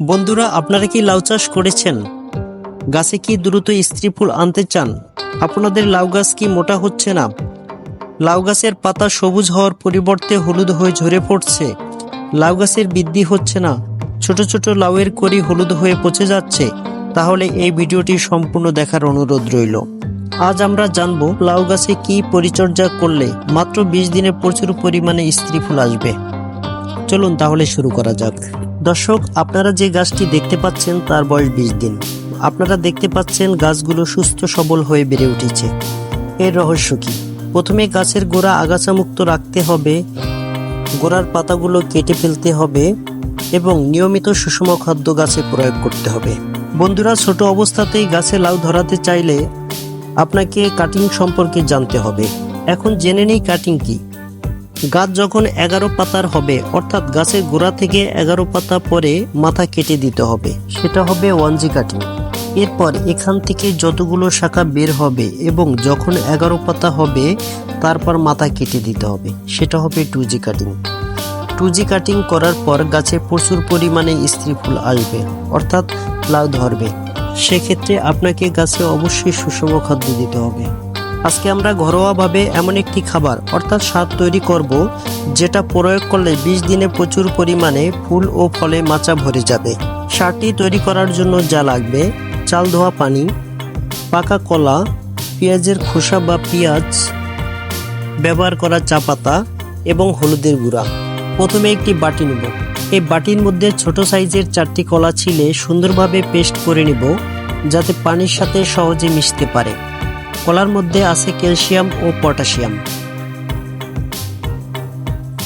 বন্ধুরা, আপনারা কি লাউ চাষ করেছেন? গাছে কি দ্রুত স্ত্রী ফুল আনতে চান? আপনাদের লাউ গাছ কি মোটা হচ্ছে না? লাউ গাছের পাতা সবুজ হওয়ার পরিবর্তে হলুদ হয়ে ঝরে পড়ছে। লাউ গাছের বৃদ্ধি হচ্ছে না। ছোট ছোট লাউয়ের করি হলুদ হয়ে পচে যাচ্ছে। তাহলে এই ভিডিওটি সম্পূর্ণ দেখার অনুরোধ রইল। আজ আমরা জানব লাউ গাছে কি পরিচর্যা করলে মাত্র বিশ দিনে প্রচুর পরিমাণে স্ত্রী ফুল আসবে। চলুন তাহলে শুরু করা যাক। দর্শক, আপনারা যে গাছটি দেখতে পাচ্ছেন তার বয়স বিশ দিন। আপনারা দেখতে পাচ্ছেন গাছগুলো সুস্থ সবল হয়ে বেড়ে উঠেছে। এর রহস্য কি? প্রথমে গাছের গোড়া আগাছা মুক্ত রাখতে হবে, গোড়ার পাতাগুলো কেটে ফেলতে হবে এবং নিয়মিত সুষম খাদ্য গাছে প্রয়োগ করতে হবে। বন্ধুরা, ছোট অবস্থাতেই গাছে লাউ ধরাতে চাইলে আপনাকে কাটিং সম্পর্কে জানতে হবে। এখন জেনে নেই কাটিং কি। গাছ যখন এগারো পাতার হবে, অর্থাৎ গাছের গোড়া থেকে এগারো পাতা পরে মাথা কেটে দিতে হবে। সেটা হবে ওয়ানজি কাটিং। এরপর এখান থেকে যতগুলো শাখা বের হবে এবং যখন এগারো পাতা হবে, তারপর মাথা কেটে দিতে হবে। সেটা হবে two G cutting. Two G cutting করার পর গাছে প্রচুর পরিমাণে স্ত্রী ফুল আসবে, অর্থাৎ লাউ ধরবে। সেক্ষেত্রে আপনাকে গাছে অবশ্যই সুষম খাদ্য দিতে হবে। আজকে আমরা ঘরোয়াভাবে এমন একটি খাবার, অর্থাৎ স্বাদ তৈরি করব, যেটা প্রয়োগ করলে বিশ দিনে প্রচুর পরিমাণে ফুল ও ফলে মাচা ভরে যাবে। সারটি তৈরি করার জন্য যা লাগবে, চাল ধোয়া পানি, পাকা কলা, পেঁয়াজের খোসা বা পেঁয়াজ, ব্যবহার করা চা পাতা এবং হলুদের গুঁড়া। প্রথমে একটি বাটি নেব। এই বাটির মধ্যে ছোট সাইজের চারটি কলা ছিলে সুন্দরভাবে পেস্ট করে নেব, যাতে পানির সাথে সহজে মিশতে পারে। কলার মধ্যে আছে ক্যালসিয়াম ও পটাশিয়াম।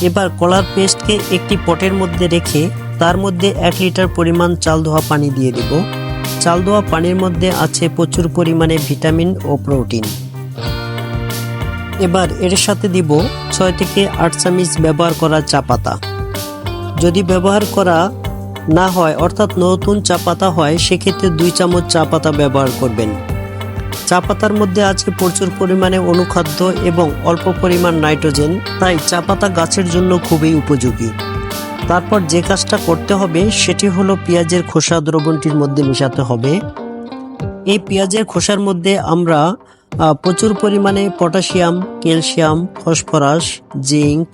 এবার কলার পেস্টকে একটি পটের মধ্যে রেখে তার মধ্যে এক লিটার পরিমাণ চাল ধোয়া পানি দিয়ে দেব। চাল ধোয়া পানির মধ্যে আছে প্রচুর পরিমাণে ভিটামিন ও প্রোটিন। এবার এর সাথে দিব ছয় থেকে আট চামিচ ব্যবহার করা চা পাতা। যদি ব্যবহার করা না হয়, অর্থাৎ নতুন চা পাতা হয়, সেক্ষেত্রে দুই চামচ চা পাতা ব্যবহার করবেন। চা পাতার মধ্যে আছে প্রচুর পরিমাণে অনুখাদ্য এবং অল্প পরিমাণ নাইট্রোজেন। তাই চা পাতা গাছের জন্য খুবই উপযোগী। তারপর যে কাজটা করতে হবে, সেটি হলো পেঁয়াজের খোসা দ্রবণটির মধ্যে মেশাতে হবে। এই পেঁয়াজের খোসার মধ্যে আমরা প্রচুর পরিমাণে potassium, calcium, phosphorus, zinc,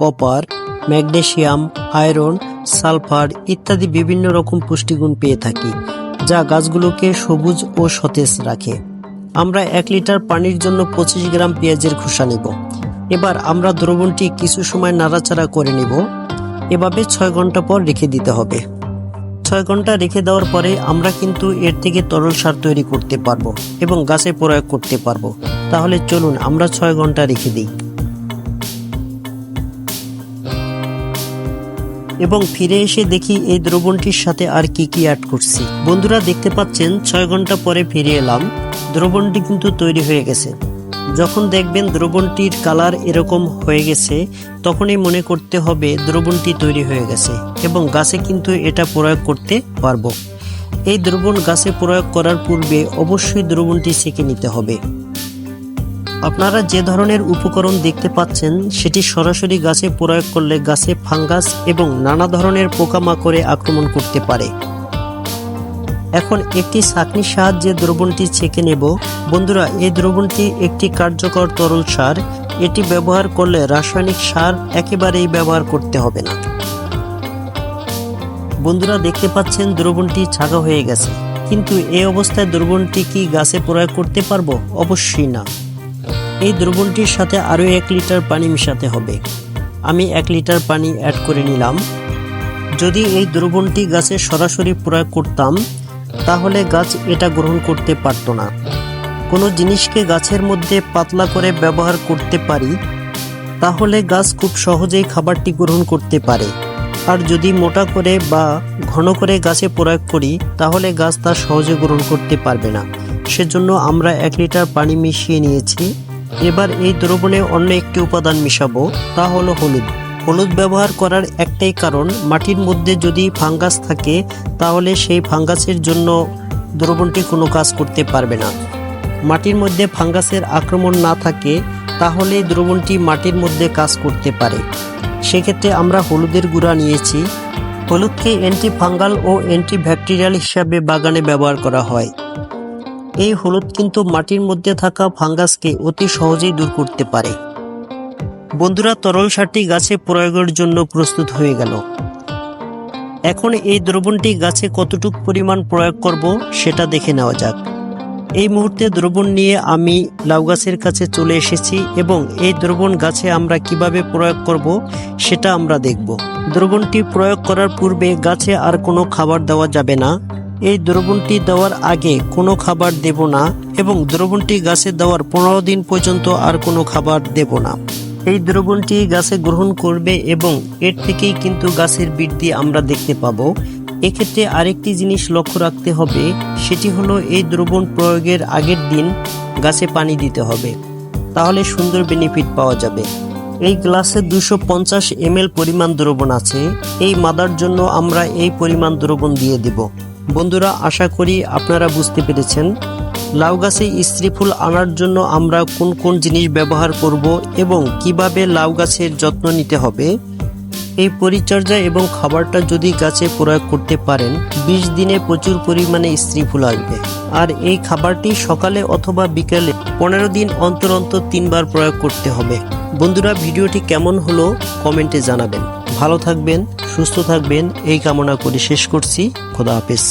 copper, magnesium, iron, sulphur ইত্যাদি বিভিন্ন রকম পুষ্টিগুণ পেয়ে থাকি, যা গাছগুলোকে সবুজ ও সতেজ রাখে। আমরা এক লিটার পানির জন্য পঁচিশ গ্রাম পেঁয়াজের খোসা নেব। এবার আমরা দ্রবণটি কিছু সময় নাড়াচাড়া করে নেব। এভাবে ছয় ঘণ্টা পর রেখে দিতে হবে। ছয় ঘণ্টা রেখে দেওয়ার পরে আমরা কিন্তু এর থেকে তরল সার তৈরি করতে পারব এবং গাছে প্রয়োগ করতে পারব। তাহলে চলুন আমরা ছয় ঘণ্টা রেখে দিই। এবং ফিরে এসে দেখি এই দ্রবণটির সাথে আর কি কি অ্যাড করছি। বন্ধুরা, দেখতে পাচ্ছেন, ছয় ঘণ্টা পরে ফিরে এলাম। দ্রবণটি কিন্তু তৈরি হয়ে গেছে। যখন দেখবেন দ্রবণটির কালার এরকম হয়ে গেছে, তখনই মনে করতে হবে দ্রবণটি তৈরি হয়ে গেছে এবং গাছে কিন্তু এটা প্রয়োগ করতে পারব। এই দ্রবণ গাছে প্রয়োগ করার পূর্বে অবশ্যই দ্রবণটি সেঁকে নিতে হবে। আপনারা যে ধরনের উপকরণ দেখতে পাচ্ছেন, সেটি সরাসরি গাছে প্রয়োগ করলে গাছে ফাঙ্গাস এবং নানা ধরনের পোকামাকড়ে আক্রমণ করতে পারে। এখন একটি ছাঁকনির সাহায্যে দ্রবণটি ছেঁকে নেব। বন্ধুরা, এই দ্রবণটি একটি কার্যকর তরল সার। এটি ব্যবহার করলে রাসায়নিক সার একেবারেই ব্যবহার করতে হবে না। বন্ধুরা, দেখতে পাচ্ছেন দ্রবণটি ছাঁকা হয়ে গেছে। কিন্তু এই অবস্থায় দ্রবণটি কি গাছে প্রয়োগ করতে পারব? অবশ্যই না। এই দ্রবণটির সাথে আরও এক লিটার পানি মেশাতে হবে। আমি এক লিটার পানি অ্যাড করে নিলাম। যদি এই দ্রবণটি গাছে সরাসরি প্রয়োগ করতাম, তাহলে গাছ এটা গ্রহণ করতে পারতো না। কোনো জিনিসকে গাছের মধ্যে পাতলা করে ব্যবহার করতে পারি, তাহলে গাছ খুব সহজেই খাবারটি গ্রহণ করতে পারে। আর যদি মোটা করে বা ঘন করে গাছে প্রয়োগ করি, তাহলে গাছ তা সহজে গ্রহণ করতে পারবে না। সেজন্য আমরা এক লিটার পানি মিশিয়ে নিয়েছি। এবার এই দ্রবণে অন্য একটি উপাদান মিশাবো, তা হলো হলুদ। হলুদ ব্যবহার করার একটাই কারণ, মাটির মধ্যে যদি ফাঙ্গাস থাকে, তাহলে সেই ফাঙ্গাসের জন্য দ্রবণটি কোনো কাজ করতে পারবে না। মাটির মধ্যে ফাঙ্গাসের আক্রমণ না থাকে তাহলে দ্রবণটি মাটির মধ্যে কাজ করতে পারে। সেক্ষেত্রে আমরা হলুদের গুঁড়া নিয়েছি। হলুদকে অ্যান্টি ফাঙ্গাল ও অ্যান্টি ব্যাকটেরিয়াল হিসাবে বাগানে ব্যবহার করা হয়। এই হলুদ কিন্তু মাটির মধ্যে থাকা ফাঙ্গাসকে অতি সহজেই দূর করতে পারে। বন্ধুরা, তরল সারটি গাছে প্রয়োগের জন্য প্রস্তুত হয়ে গেল। এখন এই দ্রবণটি গাছে কতটুক পরিমাণ প্রয়োগ করব সেটা দেখে নেওয়া যাক। এই মুহূর্তে দ্রবণ নিয়ে আমি লাউ গাছের কাছে চলে এসেছি এবং এই দ্রবণ গাছে আমরা কীভাবে প্রয়োগ করব সেটা আমরা দেখব। দ্রবণটি প্রয়োগ করার পূর্বে গাছে আর কোনো খাবার দেওয়া যাবে না। এই দ্রবণটি দেওয়ার আগে কোনো খাবার দেব না এবং দ্রবণটি গাছে দেওয়ার পনেরো দিন পর্যন্ত আর কোনো খাবার দেব না। এই দ্রবণটি গাছে গ্রহণ করবে এবং এর থেকেই কিন্তু গাছের বৃদ্ধি আমরা দেখতে পাবো। এক্ষেত্রে আরেকটি জিনিস লক্ষ্য রাখতে হবে, সেটি হলো এই দ্রবণ প্রয়োগের আগের দিন গাছে পানি দিতে হবে। তাহলে সুন্দর বেনিফিট পাওয়া যাবে। এই গ্লাসে দুশো পঞ্চাশ এম পরিমাণ দ্রবণ আছে। এই মাদার জন্য আমরা এই পরিমাণ দ্রবণ দিয়ে দেব। বন্ধুরা, আশা করি আপনারা বুঝতে পেরেছেন। লাউ গাছে স্ত্রী ফুল আনার জন্য আমরা কোন কোন জিনিস ব্যবহার করব এবং কীভাবে লাউ গাছের যত্ন নিতে হবে, এই পরিচর্যা এবং খাবারটা যদি গাছে প্রয়োগ করতে পারেন, বিশ দিনে প্রচুর পরিমাণে স্ত্রী ফুল আসবে। আর এই খাবারটি সকালে অথবা বিকেলে পনেরো দিন অন্তর অন্তর তিনবার প্রয়োগ করতে হবে। বন্ধুরা, ভিডিওটি কেমন হলো কমেন্টে জানাবেন। ভালো থাকবেন সুস্থ থাকবেন। এই কামনা করে শেষ করছি। খোদা হাফেজ।